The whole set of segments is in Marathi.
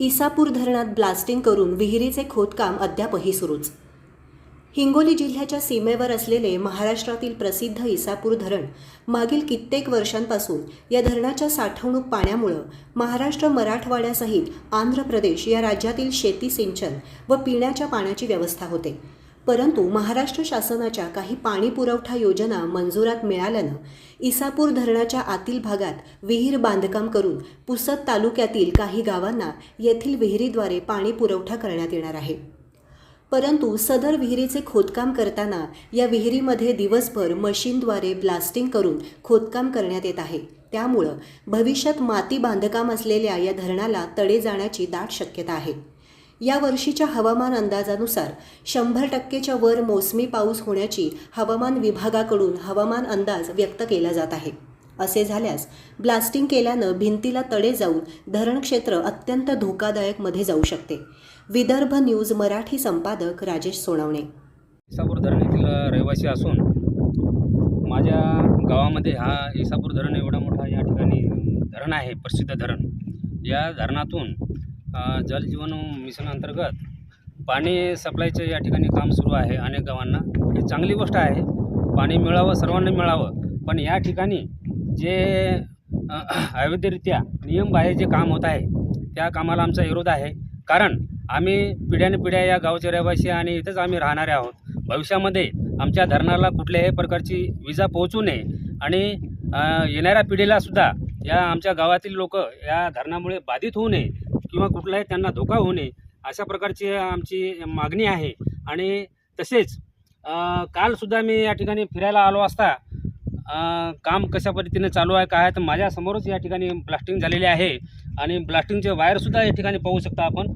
इसापूर धरणात ब्लास्टिंग करून विहिरीचे खोदकाम अद्यापही सुरूच. हिंगोली जिल्ह्याच्या सीमेवर असलेले महाराष्ट्रातील प्रसिद्ध इसापूर धरण मागील कित्येक वर्षांपासून या धरणाच्या साठवणूक पाण्यामुळं महाराष्ट्र मराठवाड्यासहित आंध्र प्रदेश या राज्यातील शेती सिंचन व पिण्याच्या पाण्याची व्यवस्था होते. परंतु महाराष्ट्र शासनाच्या काही पाणी पुरवठा योजना मंजुरात मिळाल्यानं इसापूर धरणाच्या आतील भागात विहीर बांधकाम करून पुसद तालुक्यातील काही गावांना येथील विहिरीद्वारे पाणी पुरवठा करण्यात येणार आहे. परंतु सदर विहिरीचे खोदकाम करताना या विहिरीमध्ये दिवसभर मशीनद्वारे ब्लास्टिंग करून खोदकाम करण्यात येत आहे. त्यामुळं भविष्यात माती बांधकाम असलेल्या या धरणाला तडे जाण्याची दाट शक्यता आहे. या वर्षीच्या हवामान अंदाजानुसार शंभर टक्केच्या वर मोसमी पाऊस होण्याची हवामान विभागाकडून हवामान अंदाज व्यक्त केला जात आहे. असे झाल्यास ब्लास्टिंग केल्यानं भिंतीला तडे जाऊन धरण क्षेत्र अत्यंत धोकादायकमध्ये जाऊ शकते. विदर्भ न्यूज मराठी संपादक राजेश सोनवणे. इसापूर धरण येथील रहिवासी असून माझ्या गावामध्ये हा इसापूर धरण एवढा मोठा या ठिकाणी धरण आहे प्रसिद्ध धरण. या धरणातून जल जीवन मिशन अंतर्गत पाणी सप्लायचं या ठिकाणी काम सुरू आहे अनेक गावांना. ही चांगली गोष्ट आहे. पाणी मिळावं सर्वांना मिळावं. पण या ठिकाणी जे अवैधरित्या नियमबाह्य जे काम होत आहे त्या कामाला आमचा विरोध आहे. कारण आम्ही पिढ्यानपिढ्या पिढ्या या गावचे रहिवासी आणि इथंच आम्ही राहणारे आहोत. भविष्यामध्ये आमच्या धरणाला कुठल्याही प्रकारची विजा पोहोचू नये आणि येणाऱ्या पिढीलासुद्धा या आमच्या गावातील लोक या धरणामुळे बाधित होऊ नये. किंवा कुठलाही त्यांना धोका होऊ नये अशा प्रकारची आमची मागणी आहे. आणि तसेच कालसुद्धा मी या ठिकाणी फिरायला आलो असता काम कशा पद्धतीने चालू आहे काय आहे तर माझ्यासमोरच या ठिकाणी ब्लास्टिंग झालेले आहे. आणि ब्लास्टिंगचे वायरसुद्धा या ठिकाणी पाहू शकता आपण.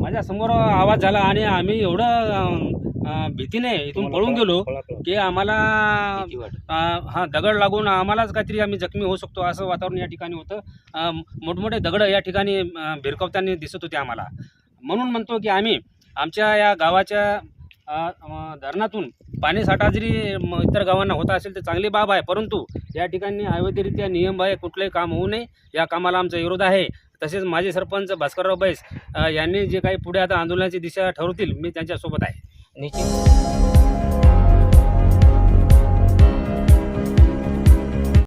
माझ्यासमोर आवाज झाला आणि आम्ही एवढं भीतीने इथून पळून गेलो की आम्हाला हा दगड लागून आम्हालाच काहीतरी आम्ही जखमी होऊ शकतो असं वातावरण या ठिकाणी होतं. मोठमोठे दगड या ठिकाणी भिरकावताना दिसत होते आम्हाला. म्हणून म्हणतो की आम्ही आमच्या या गावाच्या धरणातून पाणीसाठा जरी इतर गावांना होता असेल तर चांगली बाब आहे. परंतु या ठिकाणी अवैधरित्या नियम आहे कुठलंही काम होऊ नये. या कामाला आमचा विरोध आहे. तसेच माजी सरपंच भास्करराव बैस यांनी जे काही पुढे आता आंदोलनाची दिशा ठरवतील मी त्यांच्यासोबत आहे. निश्चित.